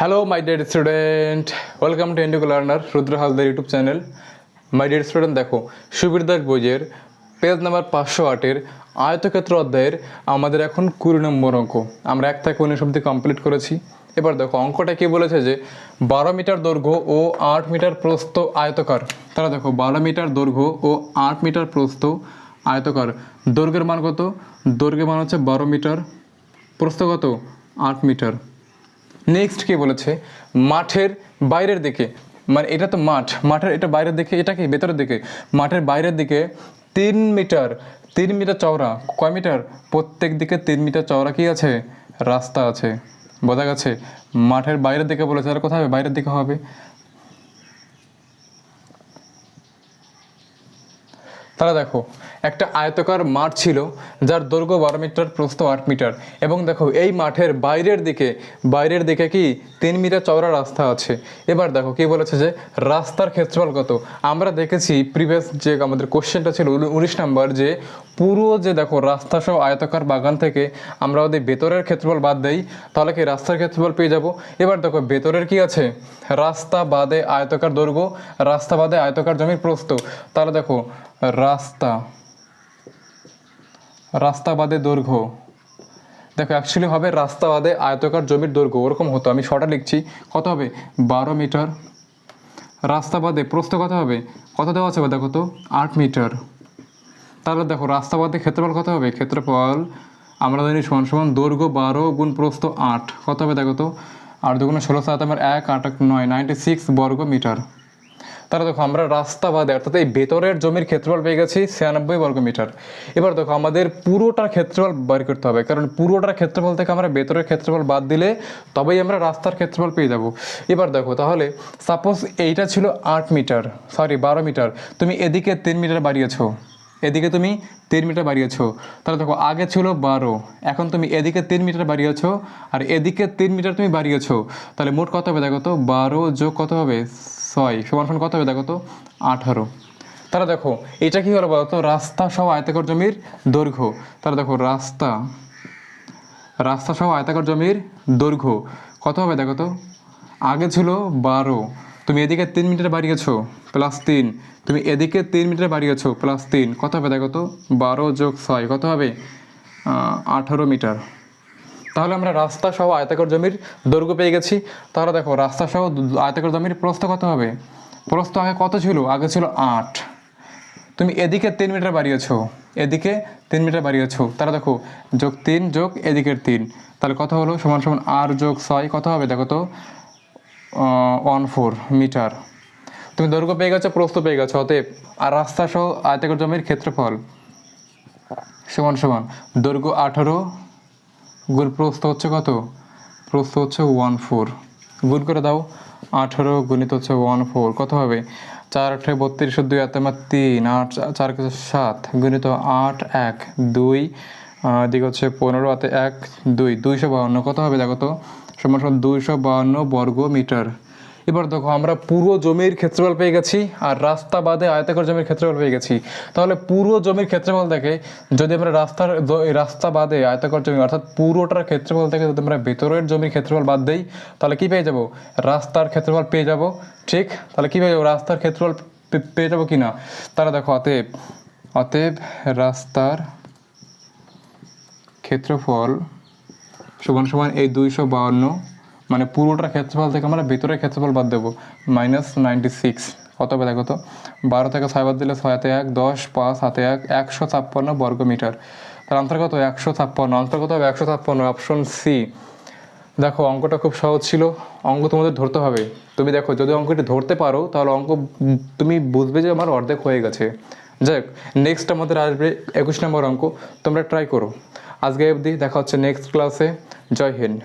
Hello my dear student welcome to Indigo learner Rudra Haldar YouTube channel my dear student দেখো সুবীর দাস বইয়ের page number পাঁচশো আটের আয়তক্ষেত্র অধ্যায়ের আমাদের এখন কুড়ি নম্বর অঙ্ক। আমরা এক থেকে উনিশ অব্দি কমপ্লিট করেছি। এবার দেখো, অঙ্কটা কি বলেছে যে, বারো মিটার দৈর্ঘ্য ও আট মিটার প্রস্থ আয়তকার। তারা দেখো, বারো মিটার দৈর্ঘ্য ও আট মিটার প্রস্থ আয়তকার। দৈর্ঘ্যের মান কত? দৈর্ঘ্যের মান হচ্ছে বারো মিটার। প্রস্থ কত? আট মিটার। নেক্সট কে বলেছে? মাঠের বাইরের দিকে। মানে এটা তো মাঠ। মাঠের এটা বাইরের দিকে, এটা কি? ভেতরের দিকে। মাঠের বাইরের দিকে তিন মিটার তিন মিটার চওড়া। কয় মিটার? প্রত্যেক দিকে তিন মিটার চওড়া কি আছে? রাস্তা আছে। বোঝা গেছে? মাঠের বাইরের দিকে বলেছে, আর কোথায় হবে? বাইরের দিকে হবে। তাহলে দেখো, একটা আয়তকার মাঠ ছিল যার দৈর্ঘ্য বারো মিটার, প্রস্থ আট মিটার। এবং দেখো, এই মাঠের বাইরের দিকে বাইরের দিকে কি তিন মিটার চওড়া রাস্তা আছে। এবার দেখো, কি বলেছে যে রাস্তার ক্ষেত্রফল কত? আমরা দেখেছি প্রিভিয়াস যে আমাদের কোশ্চেনটা ছিল উনিশ নাম্বার যে পুরো যে দেখো, রাস্তা সহ আয়তকার বাগান থেকে আমরা যদি ভেতরের ক্ষেত্রফল বাদ দেই, তাহলে কি রাস্তার ক্ষেত্রফল পেয়ে যাব? এবার দেখো, ভেতরের কি আছে? রাস্তা বাদে আয়তকার দৈর্ঘ্য, রাস্তা বাদে আয়তকার জমির প্রস্থ। তাহলে দেখো রাস্তা। রাস্তা বাদে দৈর্ঘ্য। দেখো অ্যাকচুয়ালি হবে রাস্তা বাদে আয়তকার জমির দৈর্ঘ্য, ওরকম হতো। আমি শর্টে লিখছি, কত হবে? বারো মিটার। রাস্তা বাদে প্রস্থ কত হবে? কত দেওয়া আছে দেখো তো? আট মিটার। তাহলে দেখো রাস্তা বাদে ক্ষেত্রফল কত হবে? ক্ষেত্রফল আমরা জানি সমান সমান দৈর্ঘ্য বারো গুণ প্রস্থ আট। কত হবে দেখো তো? আর দুগুণ ষোলো সাত আমার এক, আট নয় নাইনটি সিক্স বর্গ মিটার। তাহলে দেখো, আমরা রাস্তা বাদে, অর্থাৎ এই ভেতরের জমির ক্ষেত্রফল পেয়ে গেছি ছিয়ানব্বই বর্গ মিটার। এবার দেখো, আমাদের পুরোটার ক্ষেত্রফল বের করতে হবে, কারণ পুরোটার ক্ষেত্রফল থেকে আমরা ভেতরের ক্ষেত্রফল বাদ দিলে তবেই আমরা রাস্তার ক্ষেত্রফল পেয়ে যাব। এবার দেখো, তাহলে সাপোজ এইটা ছিল আট মিটার সরি বারো মিটার, তুমি এদিকে তিন মিটার বাড়িয়েছো। এদিকে তুমি তিন মিটার বাড়িয়েছো। তাহলে দেখো, আগে ছিল বারো, এখন তুমি এদিকে তিন মিটার বাড়িয়েছো আর এদিকে তিন মিটার তুমি বাড়িয়েছো। তাহলে মোট কত হবে দেখো তো? বারো যোগ কত হবে? ছয়, সমান সমান কত হবে দেখো তো? আঠারো। তাহলে দেখো, এটা কি হলো বলতো? রাস্তা সহ আয়তাকর জমির দৈর্ঘ্য। তাহলে দেখো, রাস্তা রাস্তা সহ আয়তাকর জমির দৈর্ঘ্য। কত হবে দেখো তো? আগে ছিল বারো তুমি এদিকে তিন মিটার বাড়িয়েছো প্লাস তিন। তুমি এদিকে তিন মিটার বাড়িয়েছো প্লাস তিন। কত হবে দেখো তো? বারো যোগ ছয়, কত হবে? আঠারো মিটার। তাহলে আমরা রাস্তা সহ আয়তাকার জমির দৈর্ঘ্য পেয়ে গেছি। তাহলে দেখো, রাস্তা সহ আয়তাকার জমির প্রস্থ কত হবে? প্রস্থ আগে কত ছিল? আগে ছিল আট। তুমি এদিকে তিন মিটার বাড়িয়েছো এদিকে তিন মিটার বাড়িয়েছো তাহলে দেখো, যোগ তিন যোগ এদিকের তিন। তাহলে কত হলো? সমান সমান আর যোগ ছয়, কত হবে দেখো তো? ওয়ান ফোর মিটার তুমি দৈর্ঘ্য পেয়ে গেছো, প্রস্থ পেয়ে গেছো, অতএব আর রাস্তা সহ আয়তাকার জমির ক্ষেত্রফল। সমান সমান। দৈর্ঘ্য আঠারো, গুণ প্রস্থ হচ্ছে কত? প্রস্থ হচ্ছে ওয়ান ফোর গুণ করে দাও, আঠারো গুণিত হচ্ছে ওয়ান ফোর কত হবে? চার আঠে বত্রিশ, দুই হাতে আমার তিন, আট চার কাছে সাত। গুণিত আট, এক, দুই। দিকে হচ্ছে পনেরো হাতে এক, দুই। দুইশো বাউন্ন কত হবে দেখো তো? সমান সমান দুইশো বাউন্ন বর্গ মিটার এবার দেখো, আমরা পুরো জমির ক্ষেত্রফল পেয়ে গেছি আর রাস্তা বাদে আয়তাকার জমির ক্ষেত্রফল পেয়ে গেছি। তাহলে পুরো জমির ক্ষেত্রফল থেকে যদি আমরা রাস্তার রাস্তা বাদে আয়তাকার জমি, অর্থাৎ পুরোটার ক্ষেত্রফল থেকে যদি আমরা ভেতরের জমির ক্ষেত্রফল বাদ দেই, তাহলে কি পেয়ে যাব? রাস্তার ক্ষেত্রফল পেয়ে যাব। ঠিক? তাহলে কী পেয়ে যাব? রাস্তার ক্ষেত্রফল পেয়ে যাব কি না তাহলে দেখো, অতএব অতএব রাস্তার ক্ষেত্রফল সমান সমান এই দুইশো বাউন্ন মানে পুরোটার ক্ষেত্রফল থেকে আমরা ভিতরের ক্ষেত্রফল বাদ দেবো, মাইনাস নাইনটি সিক্স। কত হবে দেখো তো? বারো থেকে ছয় বাদ দিলে ছয় হাতে এক, দশ, পাঁচ হাতে এক, একশো ছাপ্পান্ন বর্গ মিটার। তার অন্তর্গত একশো ছাপ্পান্ন। অন্তর্গত হবে? একশো ছাপ্পান্ন, অপশন সি। দেখো, অঙ্কটা খুব সহজ ছিল। অঙ্ক তোমাদের ধরতে হবে। তুমি দেখো, যদি অঙ্কটি ধরতে পারো, তাহলে অঙ্ক তুমি বুঝবে যে আমার অর্ধেক হয়ে গেছে। যাই হোক নেক্সট আমাদের আসবে একুশ নম্বর অঙ্ক। তোমরা ট্রাই করো। আজকে অবধি দেখা হচ্ছে নেক্সট ক্লাসে জয় হিন্দ।